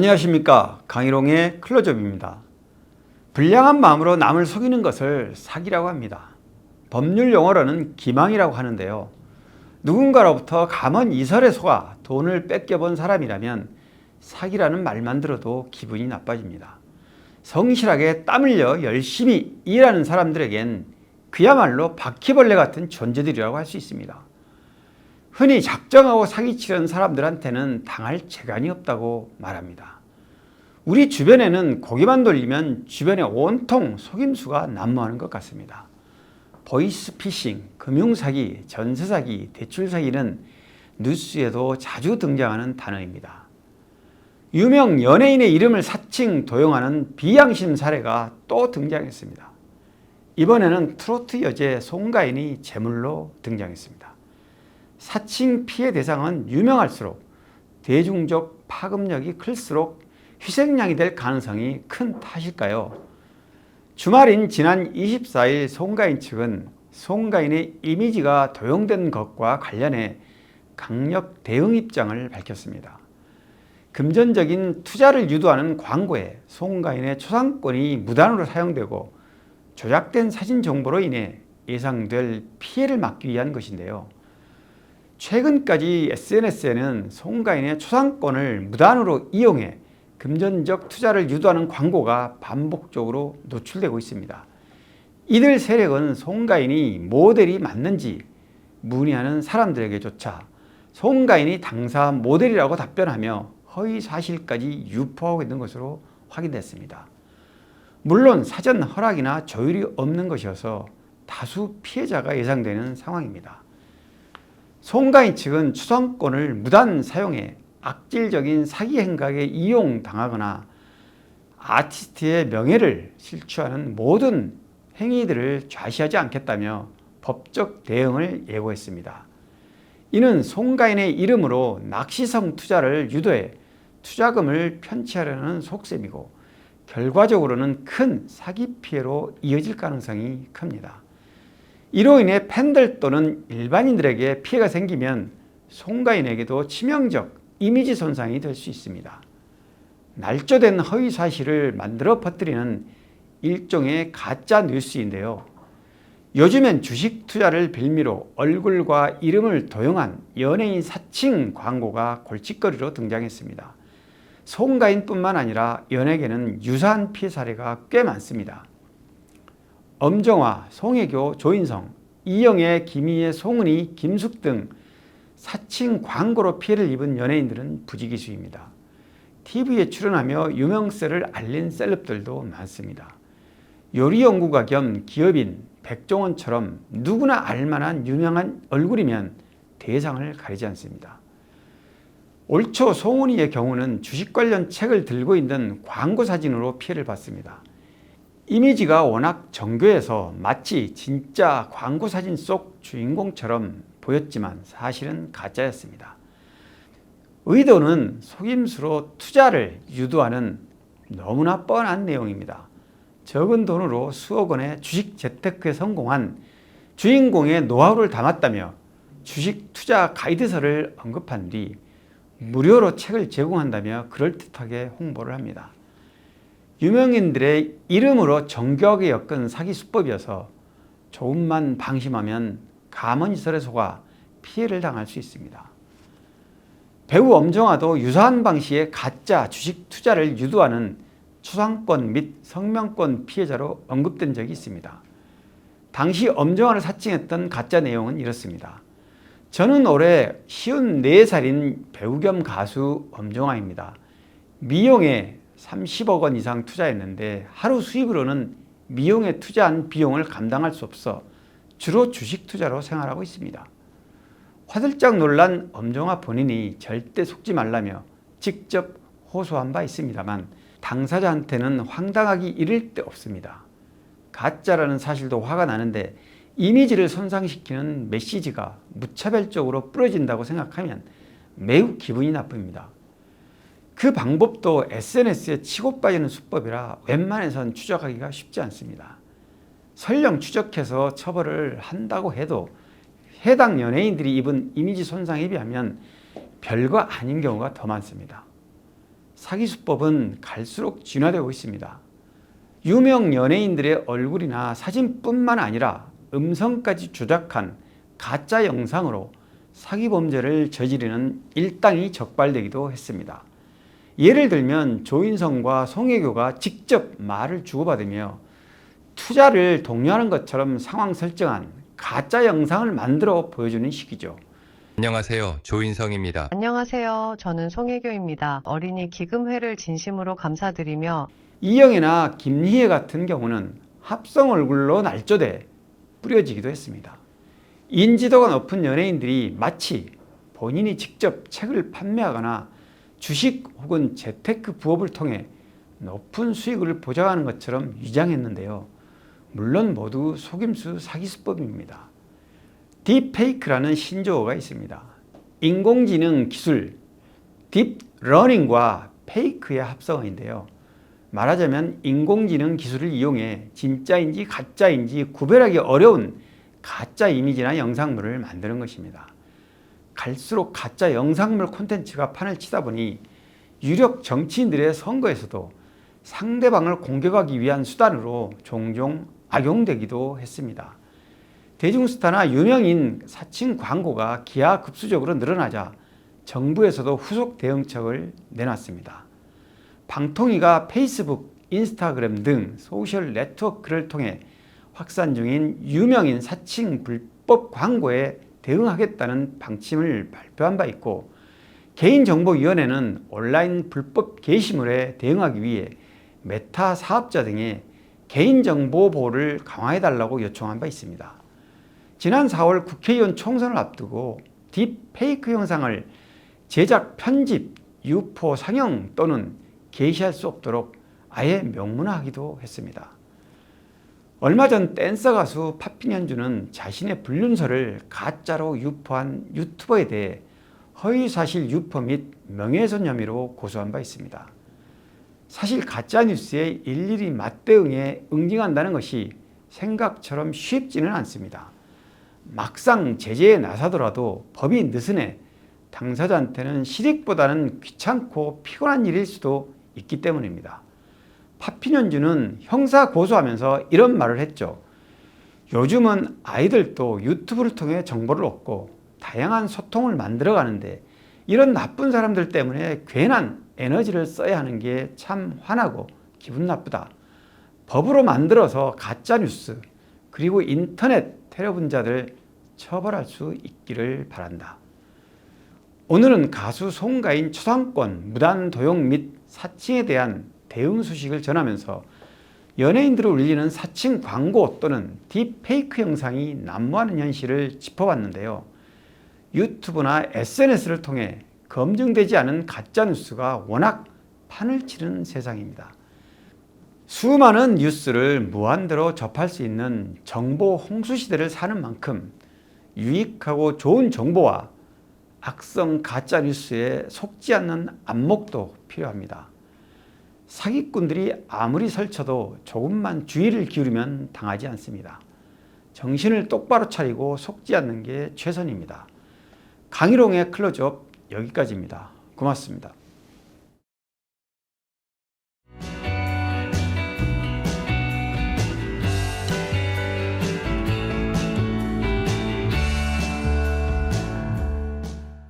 안녕하십니까 강희롱의 클로즈업입니다. 불량한 마음으로 남을 속이는 것을 사기라고 합니다. 법률 용어로는 기망이라고 하는데요. 누군가로부터 감언 이설에 속아 돈을 뺏겨본 사람이라면 사기라는 말만 들어도 기분이 나빠집니다. 성실하게 땀 흘려 열심히 일하는 사람들에겐 그야말로 바퀴벌레 같은 존재들이라고 할 수 있습니다. 흔히 작정하고 사기치는 사람들한테는 당할 재간이 없다고 말합니다. 우리 주변에는 고개만 돌리면 주변에 온통 속임수가 난무하는 것 같습니다. 보이스피싱, 금융사기, 전세사기, 대출사기는 뉴스에도 자주 등장하는 단어입니다. 유명 연예인의 이름을 사칭 도용하는 비양심 사례가 또 등장했습니다. 이번에는 트로트 여제 송가인이 제물로 등장했습니다. 사칭 피해 대상은 유명할수록 대중적 파급력이 클수록 희생양이 될 가능성이 큰 탓일까요? 주말인 지난 24일 송가인 측은 송가인의 이미지가 도용된 것과 관련해 강력 대응 입장을 밝혔습니다. 금전적인 투자를 유도하는 광고에 송가인의 초상권이 무단으로 사용되고 조작된 사진 정보로 인해 예상될 피해를 막기 위한 것인데요. 최근까지 SNS에는 송가인의 초상권을 무단으로 이용해 금전적 투자를 유도하는 광고가 반복적으로 노출되고 있습니다. 이들 세력은 송가인이 모델이 맞는지 문의하는 사람들에게조차 송가인이 당사 모델이라고 답변하며 허위 사실까지 유포하고 있는 것으로 확인됐습니다. 물론 사전 허락이나 조율이 없는 것이어서 다수 피해자가 예상되는 상황입니다. 송가인 측은 추상권을 무단 사용해 악질적인 사기 행각에 이용당하거나 아티스트의 명예를 실추하는 모든 행위들을 좌시하지 않겠다며 법적 대응을 예고했습니다. 이는 송가인의 이름으로 낚시성 투자를 유도해 투자금을 편취하려는 속셈이고 결과적으로는 큰 사기 피해로 이어질 가능성이 큽니다. 이로 인해 팬들 또는 일반인들에게 피해가 생기면 송가인에게도 치명적 이미지 손상이 될 수 있습니다. 날조된 허위 사실을 만들어 퍼뜨리는 일종의 가짜 뉴스인데요. 요즘엔 주식 투자를 빌미로 얼굴과 이름을 도용한 연예인 사칭 광고가 골칫거리로 등장했습니다. 송가인뿐만 아니라 연예계는 유사한 피해 사례가 꽤 많습니다. 엄정화, 송혜교, 조인성, 이영애, 김희애, 송은이, 김숙 등 사칭 광고로 피해를 입은 연예인들은 부지기수입니다. TV에 출연하며 유명세를 알린 셀럽들도 많습니다. 요리 연구가 겸 기업인 백종원처럼 누구나 알만한 유명한 얼굴이면 대상을 가리지 않습니다. 올 초 송은이의 경우는 주식 관련 책을 들고 있는 광고 사진으로 피해를 받습니다. 이미지가 워낙 정교해서 마치 진짜 광고 사진 속 주인공처럼 보였지만 사실은 가짜였습니다. 의도는 속임수로 투자를 유도하는 너무나 뻔한 내용입니다. 적은 돈으로 수억 원의 주식 재테크에 성공한 주인공의 노하우를 담았다며 주식 투자 가이드서를 언급한 뒤 무료로 책을 제공한다며 그럴듯하게 홍보를 합니다. 유명인들의 이름으로 정교하게 엮은 사기 수법이어서 조금만 방심하면 가문이설에 속아 피해를 당할 수 있습니다. 배우 엄정화도 유사한 방식의 가짜 주식 투자를 유도하는 초상권 및 성명권 피해자로 언급된 적이 있습니다. 당시 엄정화를 사칭했던 가짜 내용은 이렇습니다. 저는 올해 54살인 배우 겸 가수 엄정화입니다. 미용에 30억 원 이상 투자했는데 하루 수입으로는 미용에 투자한 비용을 감당할 수 없어 주로 주식 투자로 생활하고 있습니다. 화들짝 놀란 엄정화 본인이 절대 속지 말라며 직접 호소한 바 있습니다만 당사자한테는 황당하기 이를 데 없습니다. 가짜라는 사실도 화가 나는데 이미지를 손상시키는 메시지가 무차별적으로 뿌려진다고 생각하면 매우 기분이 나쁩니다. 그 방법도 SNS에 치고 빠지는 수법이라 웬만해선 추적하기가 쉽지 않습니다. 설령 추적해서 처벌을 한다고 해도 해당 연예인들이 입은 이미지 손상에 비하면 별거 아닌 경우가 더 많습니다. 사기 수법은 갈수록 진화되고 있습니다. 유명 연예인들의 얼굴이나 사진뿐만 아니라 음성까지 조작한 가짜 영상으로 사기 범죄를 저지르는 일당이 적발되기도 했습니다. 예를 들면 조인성과 송혜교가 직접 말을 주고받으며 투자를 독려하는 것처럼 상황 설정한 가짜 영상을 만들어 보여주는 식이죠. 안녕하세요. 조인성입니다. 안녕하세요. 저는 송혜교입니다. 어린이 기금회를 진심으로 감사드리며 이영애나 김희애 같은 경우는 합성 얼굴로 날조돼 뿌려지기도 했습니다. 인지도가 높은 연예인들이 마치 본인이 직접 책을 판매하거나 주식 혹은 재테크 부업을 통해 높은 수익을 보장하는 것처럼 위장했는데요. 물론 모두 속임수 사기 수법입니다. 딥페이크라는 신조어가 있습니다. 인공지능 기술 딥러닝과 페이크의 합성어인데요. 말하자면 인공지능 기술을 이용해 진짜인지 가짜인지 구별하기 어려운 가짜 이미지나 영상물을 만드는 것입니다. 갈수록 가짜 영상물 콘텐츠가 판을 치다 보니 유력 정치인들의 선거에서도 상대방을 공격하기 위한 수단으로 종종 악용되기도 했습니다. 대중스타나 유명인 사칭 광고가 기하급수적으로 늘어나자 정부에서도 후속 대응책을 내놨습니다. 방통위가 페이스북, 인스타그램 등 소셜 네트워크를 통해 확산 중인 유명인 사칭 불법 광고에 대응하겠다는 방침을 발표한 바 있고 개인정보위원회는 온라인 불법 게시물에 대응하기 위해 메타 사업자 등의 개인정보 보호를 강화해달라고 요청한 바 있습니다. 지난 4월 국회의원 총선을 앞두고 딥페이크 영상을 제작, 편집, 유포, 상영 또는 게시할 수 없도록 아예 명문화하기도 했습니다. 얼마 전 댄서 가수 파핀 현주는 자신의 불륜설을 가짜로 유포한 유튜버에 대해 허위사실 유포 및 명예훼손 혐의로 고소한 바 있습니다. 사실 가짜뉴스에 일일이 맞대응에 응징한다는 것이 생각처럼 쉽지는 않습니다. 막상 제재에 나서더라도 법이 느슨해 당사자한테는 실익보다는 귀찮고 피곤한 일일 수도 있기 때문입니다. 파피년주는 형사 고소하면서 이런 말을 했죠. 요즘은 아이들도 유튜브를 통해 정보를 얻고 다양한 소통을 만들어 가는데 이런 나쁜 사람들 때문에 괜한 에너지를 써야 하는 게 참 화나고 기분 나쁘다. 법으로 만들어서 가짜 뉴스 그리고 인터넷 테러 분자들 처벌할 수 있기를 바란다. 오늘은 가수 송가인 초상권 무단 도용 및 사칭에 대한 대응 소식을 전하면서 연예인들을 울리는 사칭 광고 또는 딥페이크 영상이 난무하는 현실을 짚어봤는데요. 유튜브나 SNS를 통해 검증되지 않은 가짜 뉴스가 워낙 판을 치는 세상입니다. 수많은 뉴스를 무한대로 접할 수 있는 정보 홍수 시대를 사는 만큼 유익하고 좋은 정보와 악성 가짜 뉴스에 속지 않는 안목도 필요합니다. 사기꾼들이 아무리 설쳐도 조금만 주의를 기울이면 당하지 않습니다. 정신을 똑바로 차리고 속지 않는 게 최선입니다. 강희롱의 클로즈업 여기까지입니다. 고맙습니다.